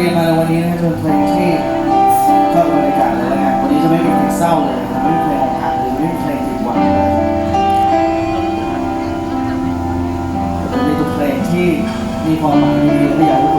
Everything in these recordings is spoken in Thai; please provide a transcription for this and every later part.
เพลงมาในวันนี้นะครับเพลงที่ก็บรรยากาศเลยนะวันนี้จะไม่เป็นเพลงเศร้าเลยจะไม่เป็นเพลงทางหรือไม่เป็นเพลงผิดหวังเลยจะเป็นทุกเพลงที่มีความหมายดีและอยาก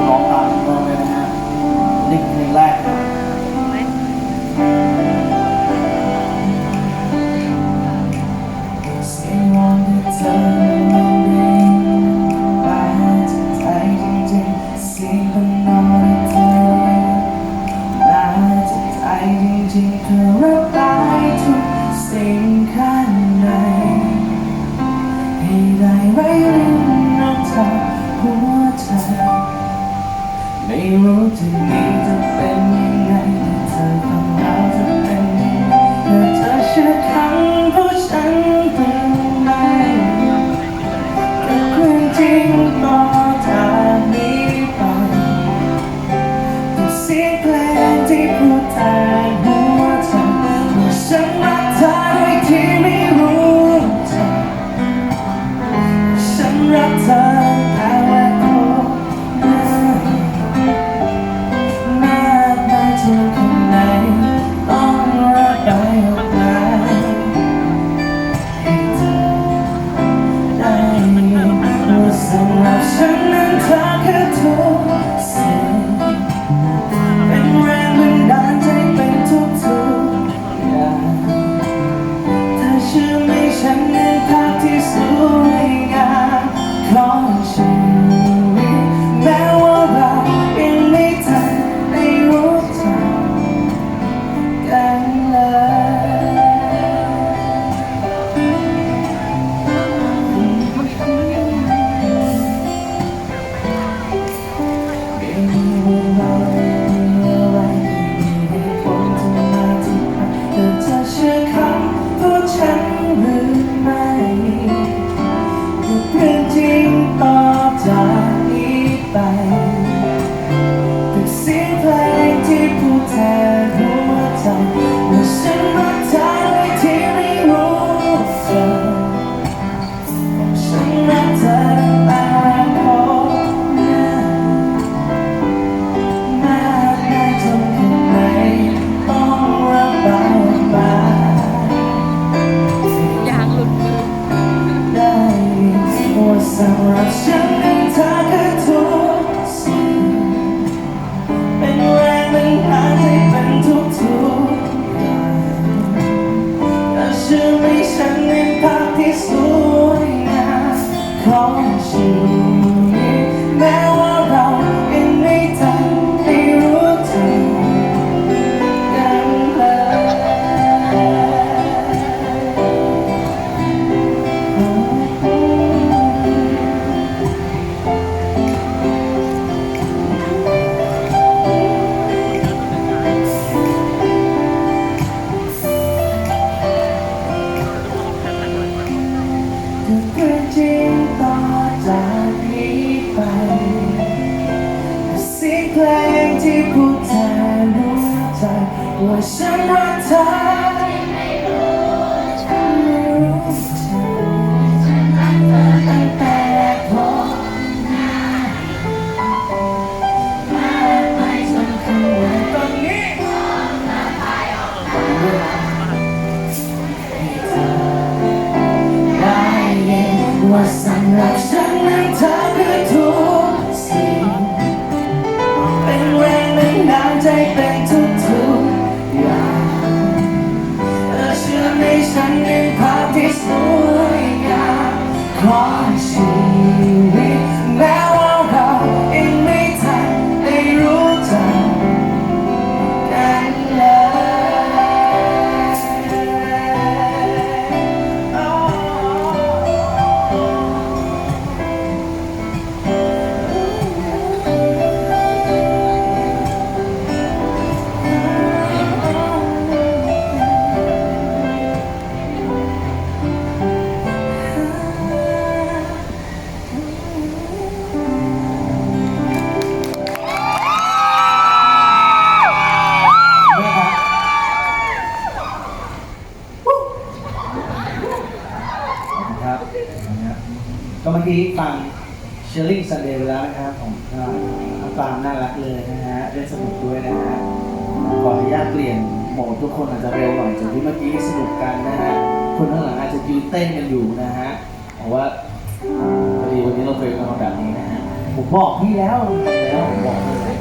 นะฮะเล่นสนุกด้วยนะฮะขออนุญาตเปลี่ยนโหมดทุกคนอาจจะเร็วหน่อยจากที่เมื่อกี้สนุกกันนะฮะคนข้างหลังอาจจะยืนเต้นกันอยู่นะฮะเพราะว่าพอดีวันนี้เราเคยกันแบบนี้นะฮะผมบอกพี่แล้วแล้วผมบอกเลย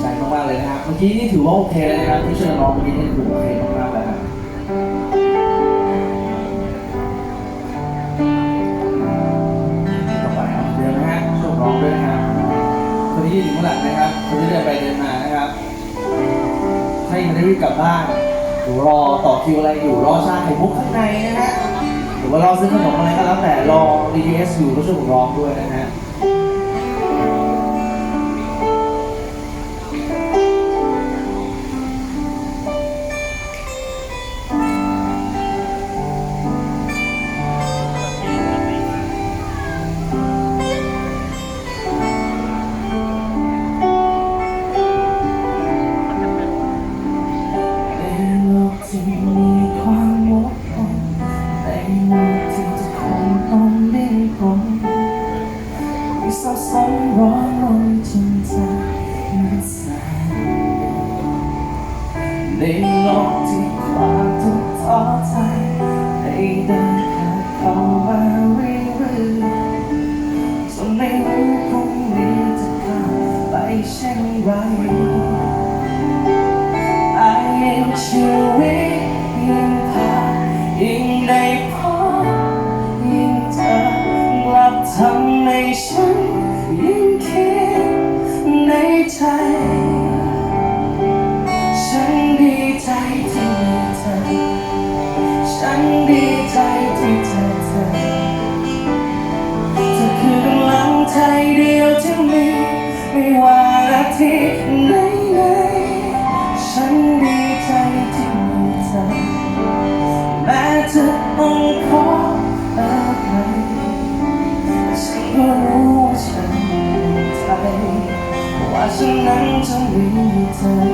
ใจมากๆเลยนะครับเมื่อกี้นี่ถือว่าโอเคเลยนะครับที่เช่วยน้องเมื่อกี้นี่ถือโอเคมากๆ นอยู่ข้างหลังนะครับคนที่เดินไปเดินมานะครับถ้ายังไม่ได้รีบกลับบ้านหรือรอต่อคิวอะไรอยู่รอชาไข่มุกข้างในนะฮะหรือว่ารอซื้อขนมอะไรก็แล้วแต่รอ BTS อยู่ก็ช่วยผมร้องด้วยนะฮะ โลกที่ความทุกข์ท้อใจให้เดินผ่านเข้ามาเรื่อยๆจนไม่รู้พรุ่งนี้จะกลับไปเช่นไร ไม่ว่ารักทีไหนไหนๆฉันดีใจที่มีเธอแม้จะต้องขออะไรฉันก็รู้ว่าฉันมีใจว่าฉันนั้นจะมีเธอ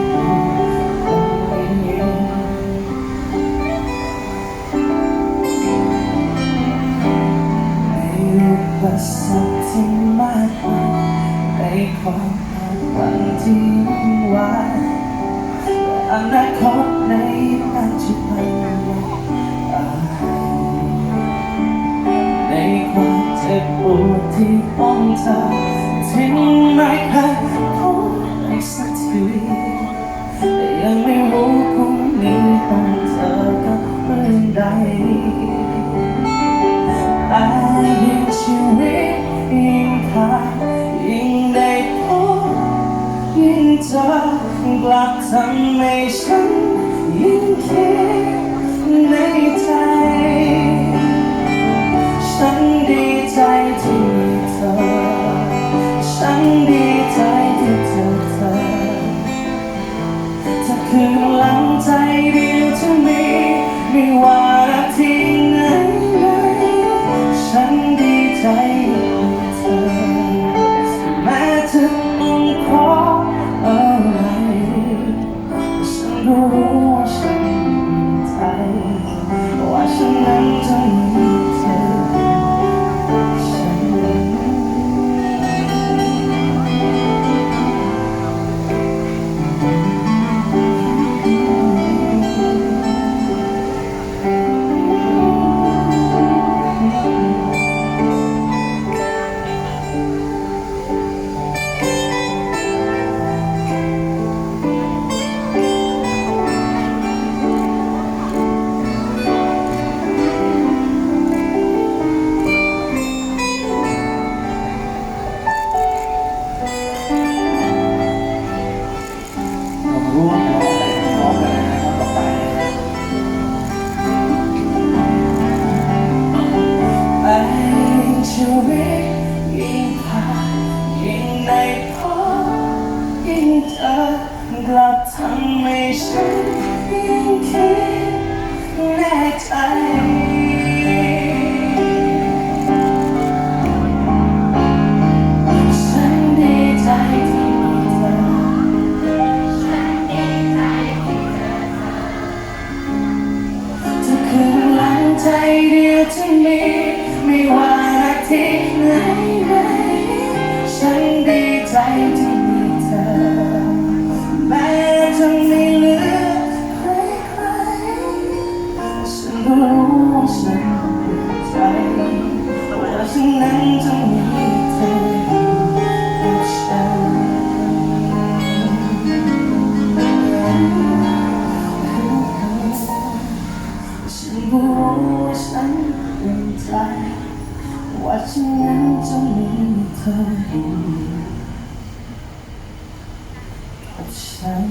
ที่ต้องเธอทิ้งไม่เคยพูดให้สักทีแต่ยังไม่รู้พรุ่งนี้ต้องเจอกับเรื่องใดอายิ่งชีวิตยิ่งผ่านยิ่งได้พบยิ่งเจอกลับทำให้ฉันยิ่งคิดในใจ ฉันดีใจที่ ธอ ฉันดีใจที่เจอเธอจะคือกำลังใจเดียวที่มีไม่ว่า รู้ฉันเป็นใจ ว่าฉันนั้นจะมีเธออยู่ฉัน